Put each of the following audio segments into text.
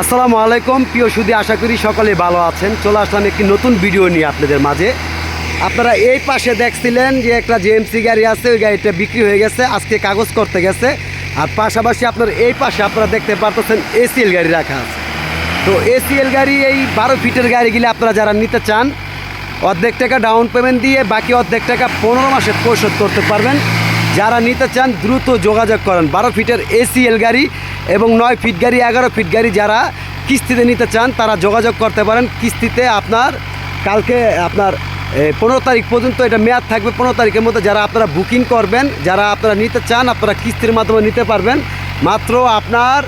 আসসালামু আলাইকুম, প্রিয় সুদী, আশা করি সকলে ভালো আছেন। চলে আসলাম একটি নতুন ভিডিও নিয়ে আপনাদের মাঝে। আপনারা এই পাশে দেখছিলেন যে একটা জেএমসি গাড়ি আছে, ওই গাড়িটা বিক্রি হয়ে গেছে, আজকে কাগজ করতে গেছে। আর পাশাপাশি আপনার এই পাশে আপনারা দেখতে পারতেছেন এসিএল গাড়ি রাখা আছে। তো এসিএল গাড়ি, এই বারো ফিটের গাড়িগুলি আপনারা যারা নিতে চান, অর্ধেক টাকা ডাউন পেমেন্ট দিয়ে বাকি অর্ধেক টাকা পনেরো মাসে পরিশোধ করতে পারবেন। যারা নিতে চান, দ্রুত যোগাযোগ করেন। বারো ফিটের এসিএল গাড়ি এবং নয় ফিট গাড়ি, এগারো ফিট গাড়ি যারা কিস্তিতে নিতে চান, তারা যোগাযোগ করতে পারেন। কিস্তিতে আপনার কালকে আপনার পনেরো তারিখ পর্যন্ত এটা মেয়াদ থাকবে। পনেরো তারিখের মধ্যে যারা আপনারা বুকিং করবেন, যারা আপনারা নিতে চান, আপনারা কিস্তির মাধ্যমে নিতে পারবেন। মাত্র আপনার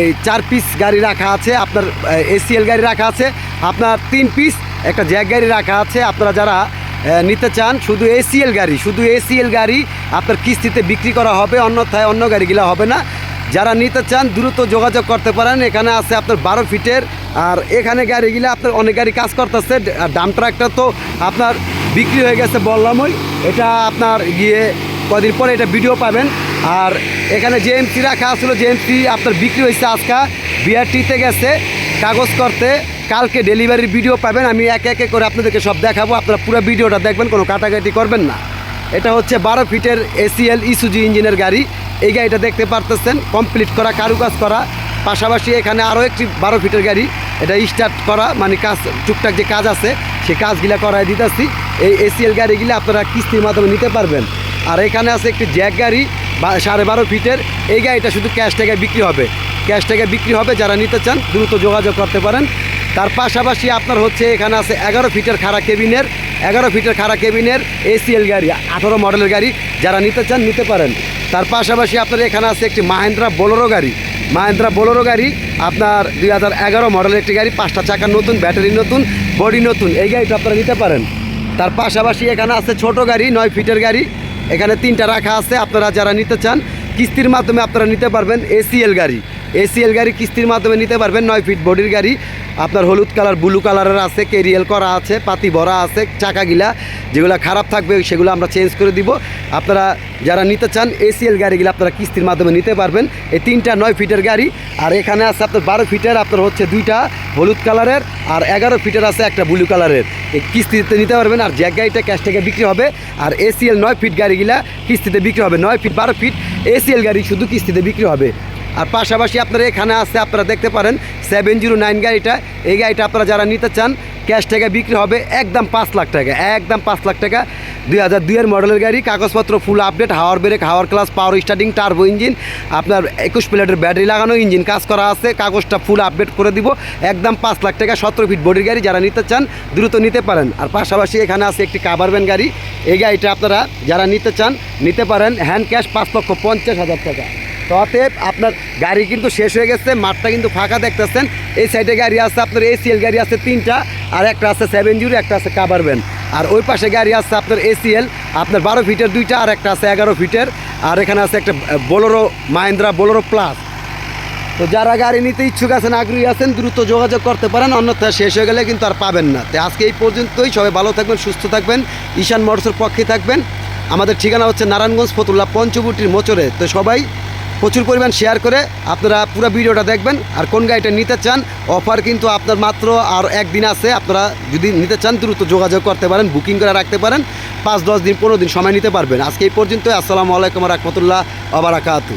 এই চার পিস গাড়ি রাখা আছে, আপনার এসিএল গাড়ি রাখা আছে, আপনার তিন পিস একটা জ্যাক গাড়ি রাখা আছে। আপনারা যারা নিতে চান, শুধু এসিএল গাড়ি, শুধু এসিএল গাড়ি আপনার কিস্তিতে বিক্রি করা হবে, অন্যথায় অন্য গাড়িগুলো হবে না। যারা নিতে চান, দ্রুত যোগাযোগ করতে পারেন। এখানে আছে আপনার বারো ফিটের, আর এখানে গাড়িগুলো আপনার অনেক গাড়ি কাজ করতেছে। ডাম ট্রাকটা তো আপনার বিক্রি হয়ে গেছে বললামই। এটা আপনার গিয়ে কদিন পরে এটা ভিডিও পাবেন। আর এখানে জেএমসি রাখা আসলো জেএমসি আপনার বিক্রি হয়েছে আজকা। বিআরটিতে গেছে, কাগজ করতে। কালকে ডেলিভারির ভিডিও পাবেন। আমি একে একে করে আপনাদেরকে সব দেখাবো। আপনারা পুরো ভিডিওটা দেখবেন, কোনো কাটাকাটি করবেন না। এটা হচ্ছে বারো ফিটের এসিএল ইসুজি ইঞ্জিনের গাড়ি। এই গাড়িটা দেখতে পারতেছেন কমপ্লিট করা, কারুকাজ করা। পাশাপাশি এখানে আরও একটি বারো ফিটের গাড়ি, এটা স্টার্ট করা মানে কাজ, টুকটাক যে কাজ আছে, সেই কাজগুলা করাই দিতেছি। এই এসিএল গাড়িগুলো আপনারা কিস্তির মাধ্যমে নিতে পারবেন। আর এখানে আছে একটি জ্যাক গাড়ি সাড়ে বারো ফিটের। এই গাড়িটা শুধু ক্যাশ টাকায় বিক্রি হবে। ক্যাশ টাকায় বিক্রি হবে যারা নিতে চান, দ্রুত যোগাযোগ করতে পারেন। তার পাশাপাশি আপনার হচ্ছে এখানে আছে এগারো ফিটের খাড়া কেবিনের। এগারো ফিটের খাড়া কেবিনের এসিএল গাড়ি, আঠারো মডেলের গাড়ি, যারা নিতে চান নিতে পারেন। তার পাশাপাশি আপনার এখানে আছে একটি মাহেন্দ্রা বোলেরো গাড়ি। মাহেন্দ্রা বোলেরো গাড়ি আপনার দুই হাজার এগারো মডেলের একটি গাড়ি, পাঁচটা চাকার নতুন, ব্যাটারি নতুন, বডি নতুন, এই গাড়িটা আপনারা নিতে পারেন। তার পাশাপাশি এখানে আছে ছোট গাড়ি, নয় ফিটের গাড়ি, এখানে তিনটা রাখা আছে আপনারা যারা নিতে চান, কিস্তির মাধ্যমে আপনারা নিতে পারবেন এসিএল গাড়ি। এসিএল গাড়ি কিস্তির মাধ্যমে নিতে পারবেন, নয় ফিট বডির গাড়ি। আপনার হলুদ কালার ব্লু কালারের আছে কেরিয়াল করা আছে, পাতি ভরা আছে, চাকাগুলা যেগুলো খারাপ থাকবে, সেগুলো আমরা চেঞ্জ করে দিব। আপনারা যারা নিতে চান এসিএল গাড়িগুলো, আপনারা কিস্তির মাধ্যমে নিতে পারবেন। এই তিনটা নয় ফিটের গাড়ি, আর এখানে আছে আপনার বারো ফিটের আপনার হচ্ছে দুইটা হলুদ কালারের আর এগারো ফিটের আছে একটা ব্লু কালারের এই কিস্তিতে নিতে পারবেন, আর জ্যাক গাড়িটা ক্যাশ থেকে বিক্রি হবে, আর এসিএল নয় ফিট গাড়িগুলা কিস্তিতে বিক্রি হবে, নয় ফিট বারো ফিট এসিএল গাড়ি শুধু কিস্তিতে বিক্রি হবে। আর পাশাপাশি আপনারা এখানে আছে, আপনারা দেখতে পারেন সেভেন জিরো নাইন গাড়িটা। এই গাড়িটা আপনারা যারা নিতে চান ক্যাশ টাকা বিক্রি হবে একদম পাঁচ লাখ টাকা, একদম পাঁচ লাখ টাকা। দুই হাজার দুইয়ের মডেলের গাড়ি, কাগজপত্র ফুল আপডেট হাওয়ার ব্রেক হাওয়ার class power starting turbo engine আপনার একুশ প্লেটের ব্যাটারি লাগানো ইঞ্জিন কাজ করা আছে, কাগজটা ফুল আপডেট করে দিব। একদম পাঁচ লাখ টাকা সতেরো ফিট বডির গাড়ি যারা নিতে চান, দ্রুত নিতে পারেন। আর পাশাপাশি এখানে আছে একটি কাভার ভ্যান গাড়ি, এই গাড়িটা আপনারা যারা নিতে চান, নিতে পারেন হ্যান্ড ক্যাশ পাঁচ লক্ষ পঞ্চাশ হাজার টাকা। তো আপনার গাড়ি কিন্তু শেষ হয়ে গেছে, মাঠটা কিন্তু ফাঁকা দেখতেছেন। এই সাইডে গাড়ি আছে, আপনার এসিএল গাড়ি আছে তিনটা, আর একটা আছে সেভেন জিরো একটা আছে কাবার ভ্যান আর ওই পাশে গাড়ি আছে আপনার এসিএল আপনার বারো ফিটের দুইটা, আর একটা আছে এগারো ফিটের, আর এখানে আছে একটা বোলোরো মাহিন্দ্রা বোলোরো প্লাস তো যারা গাড়ি নিতে ইচ্ছুক আছেন, আগ্রহী আছেন, দ্রুত যোগাযোগ করতে পারেন, অন্যথা শেষ হয়ে গেলে কিন্তু আর পাবেন না। তো আজকে এই পর্যন্তই, সবাই ভালো থাকবেন, সুস্থ থাকবেন, ঈশান মোটরসের পক্ষে থাকবেন। আমাদের ঠিকানা হচ্ছে নারায়ণগঞ্জ ফতুল্লা পঞ্চবটির মোচরে। তো সবাই প্রচুর পরিমাণ শেয়ার করে আপনারা পুরো ভিডিওটা দেখবেন আর কোন গাড়িটা নিতে চান অফার কিন্তু আপনার মাত্র আর একদিন আছে, আপনারা যদি নিতে চান, দ্রুত যোগাযোগ করতে পারেন বুকিং করে রাখতে পারেন, পাঁচ দশ দিন, পনেরো দিন সময় নিতে পারবেন। আজকে এই পর্যন্ত আসসালামু আলাইকুম রহমতুল্লাহ আবরাকাতু